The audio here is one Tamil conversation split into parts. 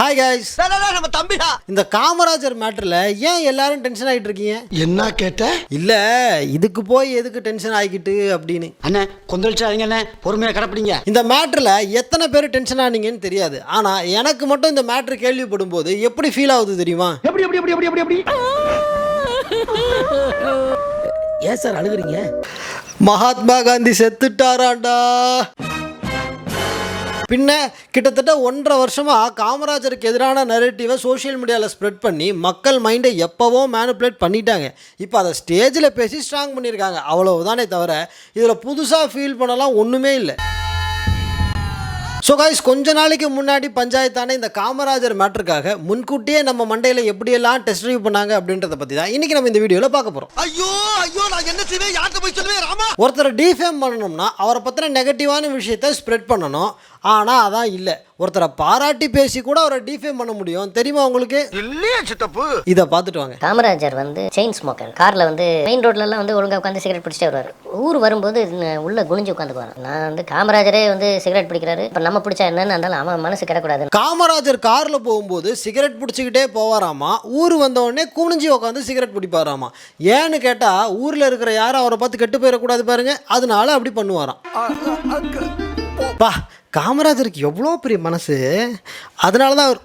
ஹாய் கைஸ் நம்ம தம்பிடா. இந்த காமராஜர் மேட்டர்ல ஏன் எல்லாரும் டென்ஷன் ஆகிட்டு இருக்கீங்க? என்ன கேட்ட? இல்ல இதுக்கு போய் எதுக்கு டென்ஷன் ஆகிக்கிட்டு அப்படின்னு. அண்ணே கொந்தளிச்சாதீங்க அண்ணே. பொறுமையா கிடப்பிடிங்க. இந்த மேட்டர்ல எத்தனை பேர் டென்ஷன் ஆனீங்கன்னு தெரியாது. ஆனா எனக்கு மட்டும் இந்த மேட்டர் கேள்விப்படும் போது எப்படி ஃபீல் ஆகுது தெரியுமா? எப்படி எப்படி எப்படி எப்படி எப்படி எப்படி? ஏன் சார் அழுகுறீங்க? மகாத்மா காந்தி செத்துட்டாராண்டா. பின்ன கிட்டத்தட்ட ஒன்றரை வருஷமா காமராஜருக்கு எதிரான நெரேட்டிவை சோஷியல் மீடியாவில் ஸ்ப்ரெட் பண்ணி மக்கள் மைண்டை எப்போவோ மேனுப்புலேட் பண்ணிட்டாங்க. இப்போ அதை ஸ்டேஜில் பேசி ஸ்ட்ராங் பண்ணியிருக்காங்க அவ்வளவுதானே தவிர இதில் புதுசாக ஃபீல் பண்ணலாம் ஒன்றுமே இல்லை. ஸோ காய்ஸ் கொஞ்ச நாளைக்கு முன்னாடி பஞ்சாயத்தான இந்த காமராஜர் மேட்டருக்காக முன்கூட்டியே நம்ம மண்டையில் எப்படியெல்லாம் டெஸ்ட் ரிவ்யூ பண்ணாங்க அப்படின்றத பற்றி தான் இன்றைக்கி நம்ம இந்த வீடியோவில் பார்க்க போகிறோம் ஐயோ ஐயோ நான் என்ன செய்வேன்? யார்கிட்ட போய் சொல்லுவேன்? ராமா! ஒருத்தரை டிஃபேம் பண்ணணும்னா அவரை பற்றின நெகட்டிவான விஷயத்த ஸ்ப்ரெட் பண்ணணும். ஆனால் அதான் இல்லை ஒருத்தரை பாராட்டி பேசி கூட அவரை டிஃபேம் பண்ண முடியும் தெரியுமா உங்களுக்கு இல்லையா சித்தப்பு இதை பார்த்துட்டு வாங்க காமராஜர் வந்து செயின் ஸ்மோக்கர் கார்ல வந்து மெயின் ரோட்ல எல்லாம் வந்து ஒழுங்கா உட்காந்து சிகரெட் பிடிச்சிட்டே வருவார் ஊர் வரும்போது உள்ள குனிஞ்சு உட்காந்துக்குவார் நான் வந்து காமராஜரே வந்து சிகரெட் பிடிக்கிறாரு இப்போ நம்ம பிடிச்சா என்னன்னு இருந்தாலும் அவன் மனசு கிடக்கூடாது காமராஜர் காரில் போகும்போது சிகரெட் பிடிச்சிக்கிட்டே போவாராமா ஊர் வந்த உடனே குனிஞ்சி உட்காந்து சிகரெட் பிடிப்பாராமா ஏன்னு கேட்டால் ஊரில் இருக்கிற யாரும் அவரை பார்த்து கெட்டு போயிடக்கூடாது பாருங்க அதனால அப்படி பண்ணுவாராம் பா காமராஜருக்கு எவ்வளோ பெரிய மனசு? அதனால தான் அவர்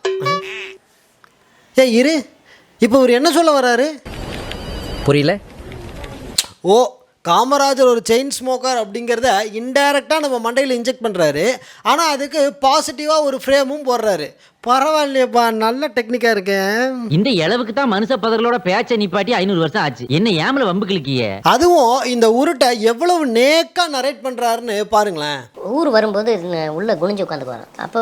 ஏ இரு. இப்போ இவர் என்ன சொல்ல வராரு? புரியல. ஓ காமராஜர் ஒரு செயின் ஸ்மோக்கர் அப்படிங்கிறத இன்டைரக்டாக நம்ம மண்டையில் இன்ஜெக்ட் பண்ணுறாரு ஆனால் அதுக்கு பாசிட்டிவாக ஒரு ஃப்ரேமும் போடுறாரு. பரவாயில்லையப்பா நல்ல டெக்னிக்காக இருக்கேன் இந்த இளவுக்கு தான் மனுஷ பதர்களோட பேச்சை நிப்பாட்டி ஐநூறு வருஷம் ஆச்சு. என்ன ஏமல வம்பு கிழக்கிய அதுவும் இந்த உருட்டை எவ்வளவு நேக்காக நரேட் பண்ணுறாருன்னு பாருங்களேன். ஊர் வரும்போது ந- உள்ள குனிஞ்சு உட்காந்துக்குவார் அப்போ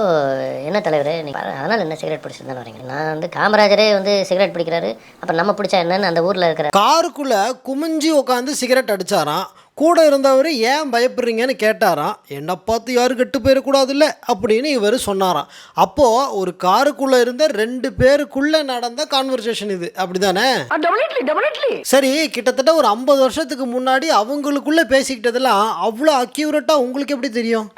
என்ன தலைவரே நீ பாரு, அதனால என்ன சிகரெட் பிடிச்சிட்டு தானே வரீங்க? நான் வந்து காமராஜரே வந்து சிகரெட் பிடிக்கிறாரு. அப்போ நம்ம பிடிச்சா என்னன்னு அந்த ஊர்ல இருக்கிற காருக்குள்ளே குமிஞ்சி உட்காந்து சிகரெட் அடிச்சாராம். கூட இருந்தவர் ஏன் பயப்படுறீங்கன்னு கேட்டாராம் என்னை பார்த்து யாரும் கெட்டு போயிடக்கூடாதுல்ல அப்படின்னு இவர் சொன்னாராம். அப்போது ஒரு காருக்குள்ளே இருந்த ரெண்டு பேருக்குள்ளே நடந்த கான்வர்சேஷன் இது. அப்படிதானே? சரி கிட்டத்தட்ட ஒரு ஐம்பது வருஷத்துக்கு முன்னாடி அவங்களுக்குள்ளே பேசிக்கிட்டதெல்லாம் அவ்வளோ அக்யூரேட்டாக உங்களுக்கு எப்படி தெரியும்?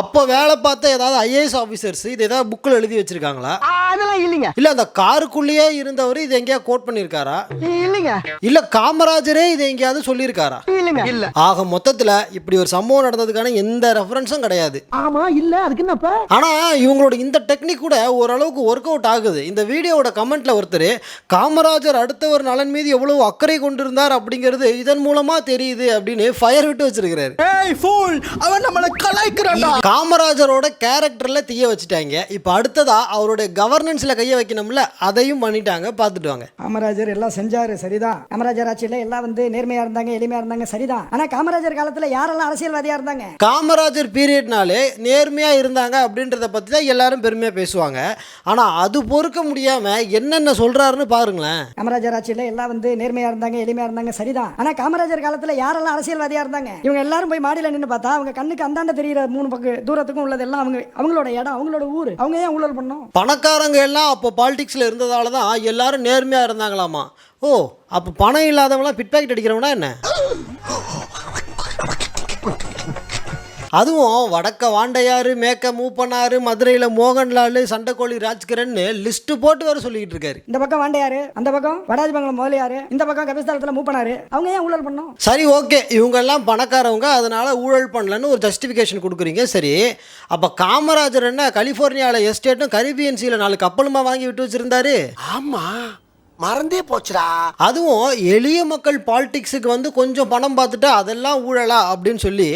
அப்போ வேலை பார்த்த ஏதாவது ஐஏஎஸ் ஆஃபீஸர்ஸ் இது ஏதாவது புக்கில் எழுதி வச்சிருக்காங்களா? அதெல்லாம் இல்லைங்க. இல்லை அந்த காருக்குள்ளேயே இருந்தவர் இது எங்கேயா கோட் பண்ணியிருக்காரா இல்லைங்க. இல்ல காமராஜரே இதை எங்கேயாவது சொல்லியிருக்காரா இல்லைங்க. இல்ல. ஆக மொத்தத்துல இப்படி ஒரு சம்பவம் நடந்ததுக்கான எந்த ரெஃபரன்ஸும் கிடையாது. ஆமா இல்ல அதுக்கு என்னப்பா? ஆனா இவங்களோட இந்த டெக்னிக் கூட ஓரளவுக்கு ஒர்க் அவுட் ஆகுது. இந்த வீடியோவோட கமெண்ட்ல ஒருத்தர் காமராஜர் அடுத்தவர் நலன் மீது எவ்வளவு அக்கறை கொண்டிருந்தார் அப்படிங்கிறது இதன் மூலமா தெரியுது அப்படின்னு ஃபயர் விட்டு வச்சிருக்கிறாரு. ஏய் ஃபூல் அவன் நம்மள கலாய்க்கிறான்டா. காமராஜரோட கேரக்டர்ல தீய வச்சுட்டாங்க. இப்போ அடுத்ததா அவருடைய கவர்னன்ஸ்ல கைய வைக்கணும்ல அதையும் பண்ணிட்டாங்க பார்த்துட்டு வாங்க காமராஜர் எல்லாம் செஞ்சாரு சரிதான். காமராஜர் ஆட்சியில எல்லாம் வந்து நேர்மையா இருந்தாங்க எளிமையா இருந்தாங்க சரிதான். ஆனா காமராஜர் காலத்துல யாரெல்லாம் அரசியல்வாதியா இருந்தாங்க? காமராஜர் பீரியட்னாலே நேர்மையாக இருந்தாங்க அப்படின்றத பற்றி தான் எல்லாரும் பெருமையாக பேசுவாங்க. ஆனால் அது பொறுக்க முடியாமல் என்னென்ன சொல்கிறாருன்னு பாருங்களேன். காமராஜர் ஆட்சியில எல்லாம் வந்து நேர்மையா இருந்தாங்க எளிமையா இருந்தாங்க சரிதான். ஆனா காமராஜர் காலத்துல யாரெல்லாம் அரசியல்வாதியா இருந்தாங்க? இவங்க எல்லாரும் போய் மாடியில நின்னு பார்த்தா அவங்க கண்ணுக்கு அந்தாண்ட தெரியிற மூணு பக்கம் தூரத்துக்கும் உள்ளதெல்லாம் அவங்க அவங்களோட இடம் அவங்களோட ஊர். அவங்க ஏன் ஊழல் பண்ணோம்? பணக்காரங்க எல்லாம் அப்போ பாலிடிக்ஸில் இருந்ததால தான் எல்லாரும் நேர்மையாக இருந்தாங்களாமா? ஓ அப்போ பணம் இல்லாதவங்களாம் பிட் பாக்கெட் அடிக்கிறவனா என்ன? அதுவும் வடக்க வாண்டையாறு மேக்க மூப்பனாரு மதுரையில் மோகன்லால் சண்டைக்கோழி ராஜ்கிரன்னு லிஸ்ட்டு போட்டு வர சொல்லிக்கிட்டு இருக்காரு. இந்த பக்கம் வாண்டையாரு அந்த பக்கம் வடாதிபங்கலம் முதலியாரு இந்த பக்கம் கபிஸ்தாலத்துல மூப்பனாரு அவங்க ஏன் ஊழல் பண்ணோம் சரி ஓகே. இவங்கெல்லாம் பணக்காரவங்க அதனால ஊழல் பண்ணலன்னு ஒரு ஜஸ்டிஃபிகேஷன் கொடுக்குறீங்க. சரி அப்போ காமராஜர் என்ன கலிஃபோர்னியாவில் எஸ்டேட்டும் கரிபியன்சியில் நாலு கப்பலுமா வாங்கி விட்டு வச்சிருந்தாரு? ஆமா. மறந்தே போச்சுடா. அதுவும் எளிய மக்கள் பாலிடிக்ஸுக்கு வந்து கொஞ்சம் பணம் பார்த்துட்டு அதெல்லாம் ஊழலா அப்படின்னு சொல்லி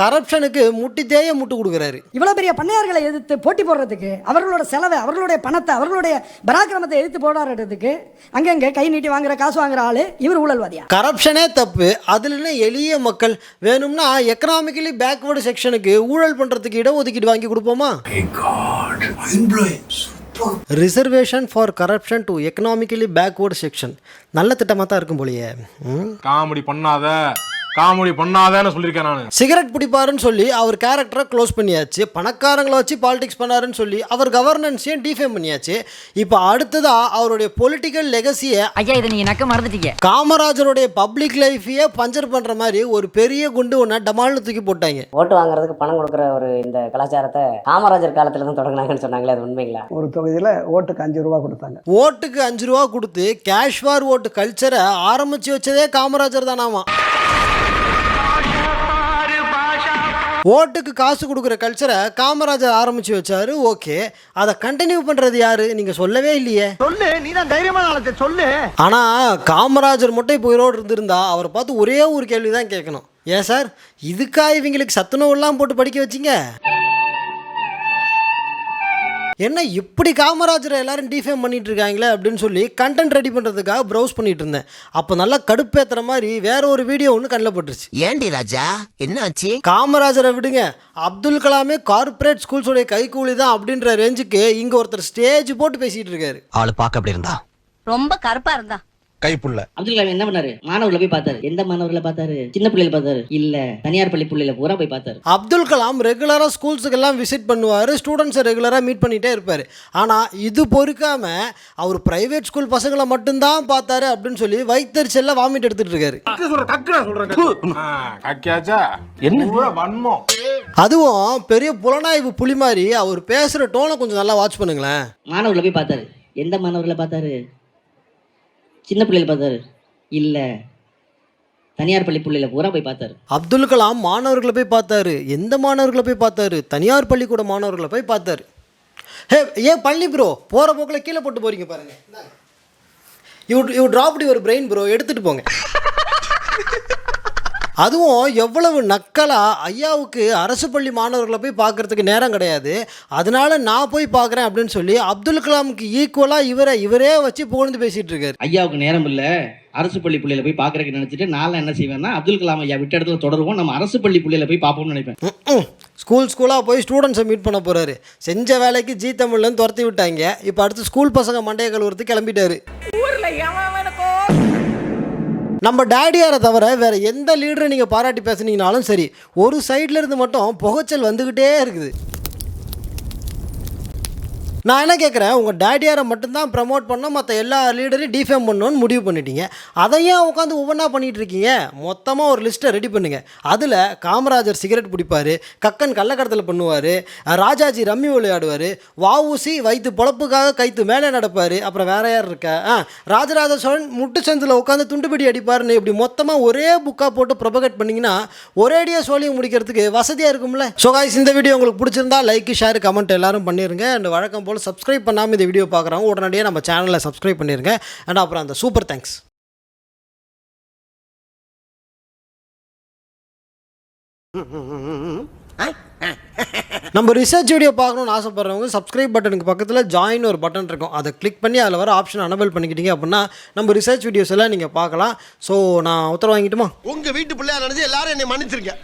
கரப்ஷனுக்கு முட்டி தேய முட்டு கொடுக்குறாரு. இவ்வளவு பெரிய பண்ணையார்களை எதிர்த்து போட்டி போடுறதுக்கு அவர்களோட செலவை அவர்களுடைய பணத்தை அவர்களுடைய பராக்கிரமத்தை எதிர்த்து போராடுறதுக்கு அங்கங்க கை நீட்டி வாங்குற காசு வாங்குற ஆளு இவர் ஊழல்வாதியா? கரப்ஷனே தப்பு. அதுலன்னு எளிய மக்கள் வேணும்னா எக்கனாமிக்கலி பேக்வேர்டு செக்ஷனுக்கு ஊழல் பண்ணுறதுக்கு இடஒதுக்கீடு வாங்கி கொடுப்போமா? Reservation for corruption to economically backward section நல்ல திட்டமாக தான் இருக்கும் போலியே. ம்? காமெடி பண்ணாத. காமெடி பண்ணாதான்னு சொல்லியிருக்கேன் நான். சிகரெட் பிடிப்பாருன்னு சொல்லி அவர் கேரக்டரை க்ளோஸ் பண்ணியாச்சு. பணக்காரங்களை வச்சு பாலிடிக்ஸ் பண்ணாருன்னு சொல்லி அவர் கவர்னன்ஸையும் டிஃபேம் பண்ணியாச்சு. இப்போ அடுத்ததா அவருடைய பொலிட்டிக்கல் லெகசியை ஐயா இதை நீங்க நக்க மறந்துட்டீங்க. காமராஜருடைய பப்ளிக் லைஃபையே பஞ்சர் பண்ணுற மாதிரி ஒரு பெரிய குண்டு ஒன்று டமால்னு தூக்கி போட்டாங்க. ஓட்டு வாங்குறதுக்கு பணம் கொடுக்குற ஒரு இந்த கலாச்சாரத்தை காமராஜர் காலத்துல இருந்து தொடங்கினாங்கன்னு சொன்னாங்களே அது உண்மைங்களா? ஒரு தொகுதியில ஓட்டுக்கு அஞ்சு ரூபா கொடுத்தாங்க. ஓட்டுக்கு அஞ்சு ரூபா கொடுத்து கேஷ்வார் ஓட்டு கல்ச்சரை ஆரம்பிச்சு வச்சதே காமராஜர் தானாமா? ஓட்டுக்கு காசு கொடுக்குற கல்ச்சரை காமராஜர் ஆரம்பிச்சு வச்சாரு ஓகே. அதை கண்டினியூ பண்ணுறது யாரு? நீங்கள் சொல்லவே இல்லையே. சொல்லு நீ தான் தைரியமான சொல்லு. ஆனால் காமராஜர் மட்டும் இப்போ உயிரோடு இருந்திருந்தா அவரை பார்த்து ஒரே ஒரு கேள்வி தான் கேட்கணும். ஏன் சார்? இதுக்கா இவங்களுக்கு சத்துணவுலாம் போட்டு படிக்க வச்சிங்க? என்ன இப்படி காமராஜரை எல்லாரும் டிஃபேம் பண்ணிட்டு இருக்காங்களே அப்படின்னு சொல்லி கண்டென்ட் ரெடி பண்ணுறதுக்காக ப்ரௌஸ் பண்ணிட்டு இருந்தேன். அப்போ நல்லா கடுப்பேத்துற மாதிரி வேற ஒரு வீடியோ ஒன்று கண்ணில் பட்டுருச்சு. ஏண்டி ராஜா? என்னாச்சு காமராஜரை விடுங்க. அப்துல் கலாமே கார்ப்பரேட் ஸ்கூல்ஸோடைய கைக்கூலி தான் அப்படின்ற ரேஞ்சுக்கு இங்கே ஒருத்தர் ஸ்டேஜ் போட்டு பேசிகிட்டு இருக்காரு. ஆளு பாக்க அப்படி இருந்தா? ரொம்ப கருப்பா இருந்தா. கைப்புள்ள. அப்துல் கலாம் என்ன பண்ணாரு? மாணவர்களை போய் பார்த்தாரு. எந்த மாணவர்களை பார்த்தாரு? சின்ன பிள்ளைகளை பார்த்தாரு. இல்ல தனியார் பள்ளி பிள்ளைகளை பூரா போய் பார்த்தாரு. அப்துல் கலாம் ரெகுலராக ஸ்கூல்ஸுக்கெல்லாம் விசிட் பண்ணுவார். ஸ்டூடெண்ட்ஸை ரெகுலராக மீட் பண்ணிகிட்டே இருப்பார். ஆனால் இது பொறுக்காம அவர் ப்ரைவேட் ஸ்கூல் பசங்களை மட்டும்தான் பார்த்தாரு அப்படின்னு சொல்லி வைத்தறிச்சல்ல வாமிட் எடுத்துட்டு இருக்காரு. அதுவும் பெரிய புலனாய்வு புலி மாதிரி அவர் பேசுகிற டோனை கொஞ்சம் நல்லா வாட்ச் பண்ணுங்களேன். மாணவர்களை போய் பார்த்தாரு. எந்த மாணவர்களை பார்த்தாரு? சின்ன பிள்ளைகளை பார்த்தாரு. இல்லை. தனியார் பள்ளி பிள்ளையில பூரா போய் பார்த்தாரு. அப்துல் கலாம் மாணவர்களை போய் பார்த்தாரு. எந்த மாணவர்களை போய் பார்த்தாரு? தனியார் பள்ளிக்கூட மாணவர்களை போய் பார்த்தாரு. ஹே ஏன் பள்ளி ப்ரோ போகிற போக்கில் கீழே போட்டு போறீங்க பாருங்க. You you dropped your brain bro எடுத்துகிட்டு போங்க. அதுவும் எவ்வளவு நக்கலா ஐயாவுக்கு அரசு பள்ளி மாணவர்களை போய் பார்க்கறதுக்கு நேரம் கிடையாது. அதனால நான் போய் பார்க்குறேன் அப்படின்னு சொல்லி அப்துல் கலாமுக்கு ஈக்குவலாக இவரை இவரே வச்சு புகழ்ந்து பேசிட்டு இருக்காரு. ஐயாவுக்கு நேரம் இல்ல. அரசு பள்ளி பிள்ளைகளை போய் பாக்குறதுக்கு நினைச்சிட்டு நான் என்ன செய்வேன்னா அப்துல் கலாம் ஐயா விட்ட இடத்துல தொடருவோம். நம்ம அரசு பள்ளி பிள்ளைகளை போய் பார்ப்போம்னு நினைப்பேன். ஸ்கூல் ஸ்கூலாக போய் ஸ்டூடெண்ட்ஸை மீட் பண்ண போகிறாரு செஞ்ச வேலைக்கு ஜி தமிழ்லேருந்து துரத்தி விட்டாங்க. இப்போ அடுத்து ஸ்கூல் பசங்க மண்டைய கழுவுறதுக்கு கிளம்பிட்டாரு. நம்ம டேடியாரை தவிர வேறு எந்த லீடரை நீங்கள் பாராட்டி பேசுனீங்கனாலும் சரி ஒரு சைட்லேருந்து மட்டும் புகைச்சல் வந்துக்கிட்டே இருக்குது. நான் என்ன கேட்குறேன் உங்கள் டேடியாரை மட்டும்தான் ப்ரமோட் பண்ணோம் மற்ற எல்லா லீடரையும் டிஃபேம் பண்ணணும்னு முடிவு பண்ணிட்டீங்க. அதையும் உட்காந்து ஒவ்வொன்றா பண்ணிகிட்டு இருக்கீங்க? மொத்தமாக ஒரு லிஸ்ட்டை ரெடி பண்ணுங்கள் அதில் காமராஜர் சிகரெட் பிடிப்பார் கக்கன் கள்ளக்கடத்தல் பண்ணுவார் ராஜாஜி ரம்மி விளையாடுவார் வாவூசி வைத்து பொழப்புக்காக கைத்து மேலே நடப்பார் அப்புறம் வேற யார் இருக்கா? ஆ ராஜராஜ சோழன் முட்டுச்சந்தில் உட்காந்து துண்டுபிடி அடிப்பாருன்னு இப்படி மொத்தமாக ஒரே புக்காக போட்டு ப்ரொபகேட் பண்ணிங்கன்னா ஒரேடியாக சோழியை முடிக்கிறதுக்கு வசதியாக இருக்கும்ல? ஸோ காய்ஸ் இந்த வீடியோ உங்களுக்கு பிடிச்சிருந்தா லைக் ஷேர் கமெண்ட் எல்லாரும் பண்ணிருங்க. அண்ட் வழக்கம் போல் சப்ஸ்கிரைப் பண்ணாமல் இந்த வீடியோ பார்க்குறவங்க உடனடியாக நம்ம சேனலை சப்ஸ்கிரைப் பண்ணிருங்க. அண்ட் அப்புறம் அந்த சூப்பர் தேங்க்ஸ் நம்ம ரிசர்ச் வீடியோ பார்க்கணும்னு ஆசைப்படுறவங்க சப்ஸ்கிரைப் பட்டனுக்கு பக்கத்தில் ஜாயின் ஒரு பட்டன் இருக்கும். அதை கிளிக் பண்ணி அதில் வர ஆப்ஷன் அனபிள் பண்ணிக்கிட்டீங்க அப்படின்னா நம்ம ரிசர்ச் வீடியோஸ் எல்லாம் நீங்கள் பார்க்கலாம். ஸோ நான் உத்தரவு வாங்கிட்டுமா? உங்கள் வீட்டு பிள்ளையா நினைச்சு எல்லாரும் என்னை மன்னிச்சிருக்கேன்